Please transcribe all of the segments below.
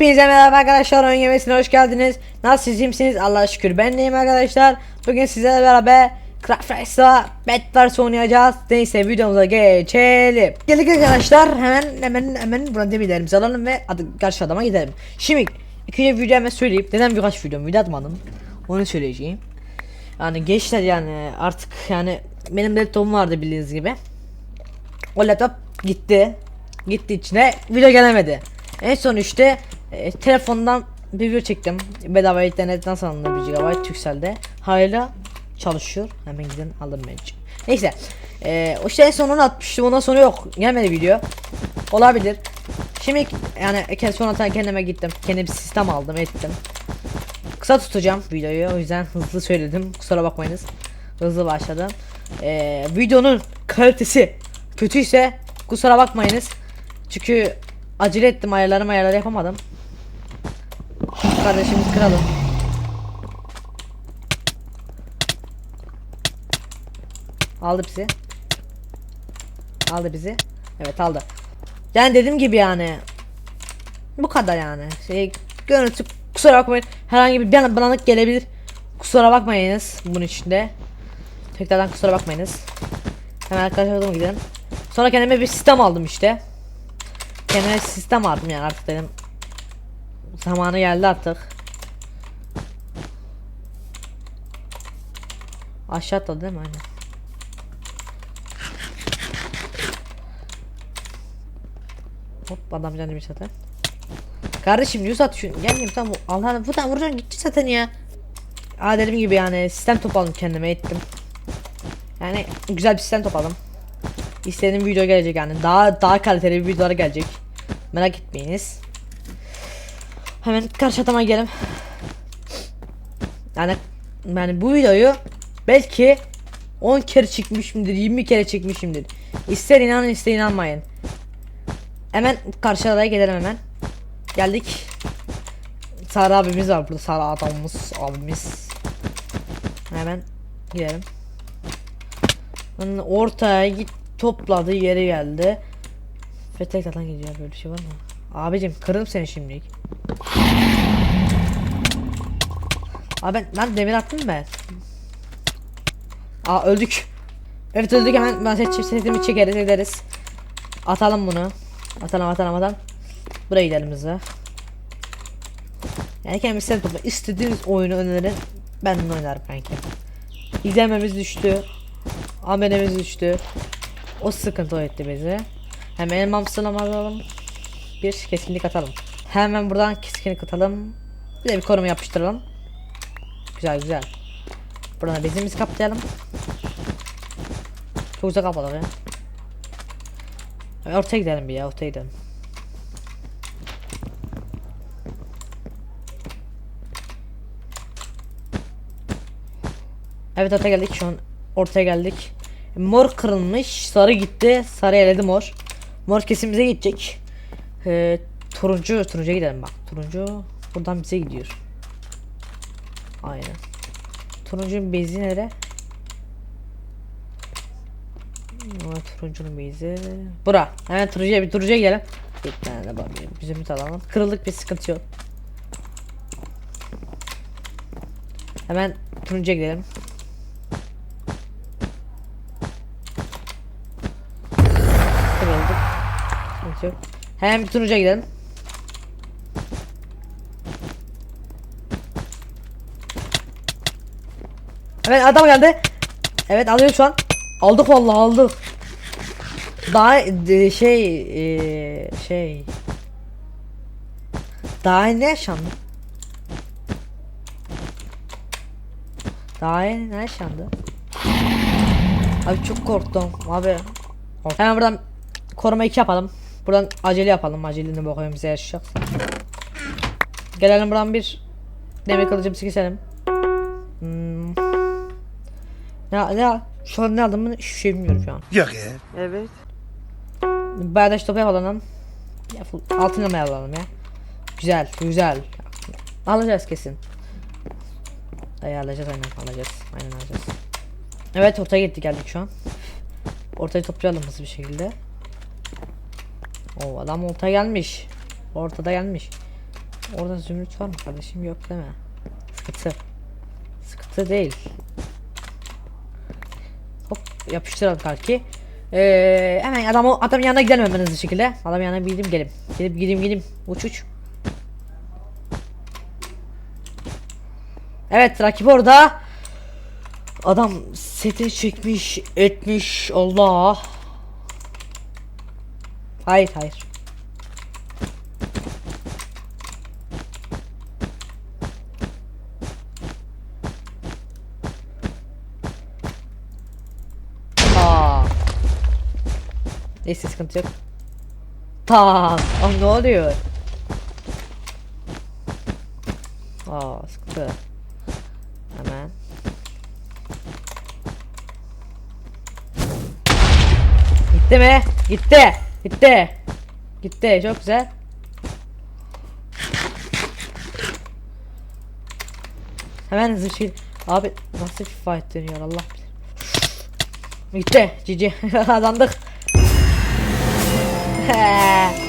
Hepinize merhaba arkadaşlar oyun yemesine hoş geldiniz. Nasılsınız iyi misiniz? Allah'a şükür ben deyim arkadaşlar. Bugün sizlerle beraber Craft Race'la Bedwars oynayacağız. Neyse videomuza geçelim. Geldik arkadaşlar hemen hemen hemen buradan demirlerimizi alalım ve adı, karşı adama gidelim. Şimdi ikinci video hemen söyleyeyim. Neden birkaç video video atmadım? Onu söyleyeceğim. Yani gençler yani artık yani benim laptopum vardı bildiğiniz gibi. O laptop gitti. Gitti içine video gelemedi. En son işte e, telefondan bir video çektim. Bedava internetten sanırım 1 GB Turkcell'de. Hala çalışıyor. Hemen gidin alın bence. Neyse. E, o işte en son onu atmıştım. Ondan sonra yok. Gelmedi video. Olabilir. Şimdi yani en son atan kendime gittim. Kendi bir sistem aldım ettim. Kısa tutacağım videoyu. O yüzden hızlı söyledim. Kusura bakmayınız. Hızlı başladım. E, videonun kalitesi kötüyse kusura bakmayınız. Çünkü acele ettim ayarlarım ayarları yapamadım. Kardeşimiz kralım. Aldı bizi. Aldı bizi. Evet aldı. Yani dediğim gibi yani. Bu kadar yani. Şey görüntü kusura bakmayın. Herhangi bir bananlık gelebilir. Kusura bakmayınız bunun içinde. Tekrardan kusura bakmayınız. Hemen arkadaşlarıma gidelim. Sonra kendime bir sistem aldım işte. Kendime sistem aldım yani artık dedim. Zamanı geldi artık. Aşağı atladı değil mi? Aynen. Hop adam canı bir zaten. Kardeşim yüz at şunu. Gelmeyeyim tamam. Allah'ım buradan vuracaksın gitti zaten ya. Aa dediğim gibi yani sistem topladım kendime ettim. Yani güzel bir sistem topladım. İstediğim video gelecek yani. Daha daha kaliteli bir videolar gelecek. Merak etmeyiniz. Hemen karşı atama gidelim. Yani yani bu videoyu belki 10 kere çekmişimdir, 20 kere çekmişimdir. İster inanın ister inanmayın. Hemen karşı adaya gidelim hemen. Geldik. Sarı abimiz var burada. Sarı adamımız abimiz. Hemen gidelim. Ortaya git topladı yere geldi. Ve tekrardan gidiyor böyle bir şey var mı? Abicim kırdım seni şimdilik. Abi ben lan demir attım ben. Aa öldük. Evet öldük hemen ben set setimi çekeriz ederiz. Atalım bunu. Atalım atalım atalım. Buraya gidelim hızlı. Yani kendimiz set topla. İstediğiniz oyunu önerin. Ben bunu oynarım kanki. İzlememiz düştü. Abonemiz düştü. O sıkıntı etti bizi. Hemen elmam alalım. Bir keskinlik atalım. Hemen buradan keskinlik atalım. Bir de bir koruma yapıştıralım. Güzel güzel. Buradan bezimizi kaplayalım. Çok güzel kapatalım ya. Ortaya gidelim bir ya ortaya gidelim. Evet ortaya geldik şu an ortaya geldik. Mor kırılmış sarı gitti sarı eledi mor. Mor kesin bize gidecek. Ee, turuncu turuncuya gidelim bak. Turuncu buradan bize gidiyor. Aynen. Turuncunun bezi nere? Turuncunun bezi. Bura. Hemen turuncuya bir turuncuya gidelim. Bir tane de bakayım. Bizim alalım. Kırıldık bir sıkıntı yok. Hemen turuncuya gidelim. Kırıldık. Sıkıntı yok. Hemen bir turuncuya gidelim. Evet adam geldi. Evet alıyor şu an. Aldık vallahi aldık. Daha e, şey e, şey daha ne yaşandı? Daha ne yaşandı? Abi çok korktum abi. Hemen buradan koruma 2 yapalım. Buradan acele yapalım. Acelini bakayım bize yaşayacak. Gelelim buradan bir demir kılıcımızı keselim. Hmm. Ne ne şu an ne aldım mı hiçbir şey bilmiyorum şu an. Yok ya. Evet. Bağdaş topu alalım. Ya full altın elmayı alalım ya. Güzel, güzel. Alacağız kesin. Ayarlayacağız aynen alacağız. Aynen alacağız. Evet ortaya gittik geldik şu an. Ortayı toplayalım hızlı bir şekilde. O adam ortaya gelmiş. Ortada gelmiş. Orada zümrüt var mı kardeşim? Yok mi? Sıkıntı. Sıkıntı değil. Hop yapıştıralım kanki. Ee, hemen adam adam yanına gidelim hemen hızlı şekilde. Adam yanına gidelim gelim. Gelip gideyim gideyim. Uç uç. Evet rakip orada. Adam seti çekmiş etmiş Allah. Hayır hayır. Aa. Neyse sıkıntı yok. Tamam. Aa, ne oluyor? Aa sıkıntı. Hemen. Gitti mi? Gitti. Gitti. Gitti. Çok güzel. Hemen hızlı şey. Abi nasıl bir fight dönüyor Allah bilir. Gitti. Cici. Kazandık.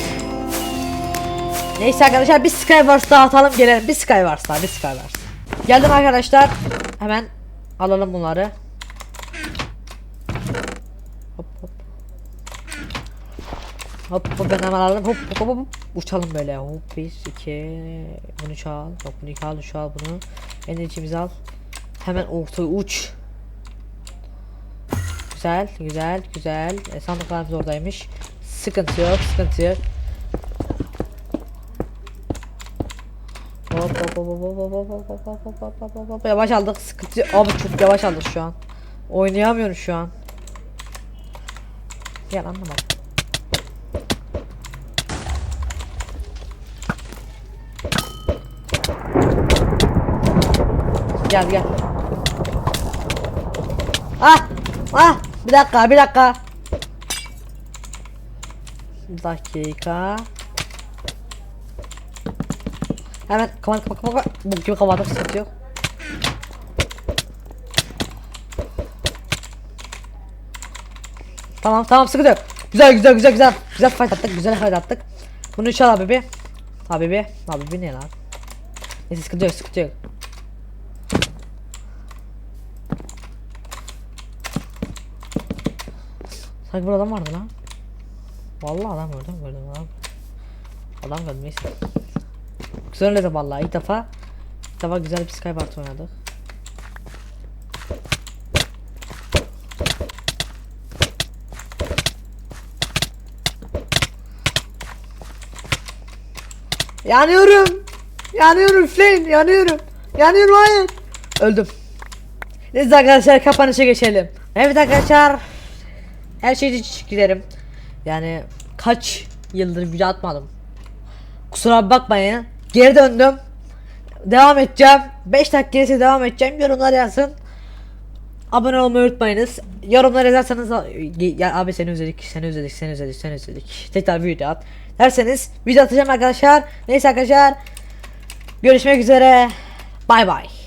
Neyse arkadaşlar bir Skywars daha atalım gelelim. Bir Skywars daha bir Skywars. Geldim arkadaşlar. Hemen alalım bunları. Hop hop. Hop ben hemen alalım. Hop hop hop. Uçalım böyle. Hop bir iki. Bunu çal. Yok bunu al. Şu al bunu. Enerjimizi al. Hemen ortaya uç. Güzel, güzel, güzel. E, sandıklarımız oradaymış. Sıkıntı yok, sıkıntı yok. Hop hop hop hop hop hop hop hop hop hop hop hop hop yavaş aldık sıkıntı. Abi çok yavaş aldık şu an. Oynayamıyorum şu an. Gel anlamadım. Gel gel. Ah! Ah! Bir dakika, bir dakika. Bir dakika. Hemen kapat kapat kapat. Bu gibi kapatıp sıkıntı. Tamam tamam sıkıntı yok. Güzel güzel güzel güzel. Güzel fight attık. Güzel fight attık. Bunu. Abi bir. Abi bir ne lan? Neyse sıkıntı yok sıkıntı yok. Sanki burada adam vardı lan. Vallahi adam gördüm gördüm adam. Adam gördüm neyse. Güzel oynadım vallahi ilk defa. İlk defa güzel bir Skyward oynadık. Yanıyorum. Yanıyorum Flame yanıyorum. Yanıyorum hayır. Öldüm. Neyse arkadaşlar kapanışa geçelim. Evet arkadaşlar. Her şeyi giderim. Yani kaç yıldır video atmadım. Kusura bakmayın. Geri döndüm. Devam edeceğim. 5 dakika devam edeceğim. Yorumlar yazın. Abone olmayı unutmayınız. Yorumlar yazarsanız ya abi seni özledik, seni özledik, seni özledik, seni özledik. Tekrar video at. Derseniz video atacağım arkadaşlar. Neyse arkadaşlar. Görüşmek üzere. Bay bay.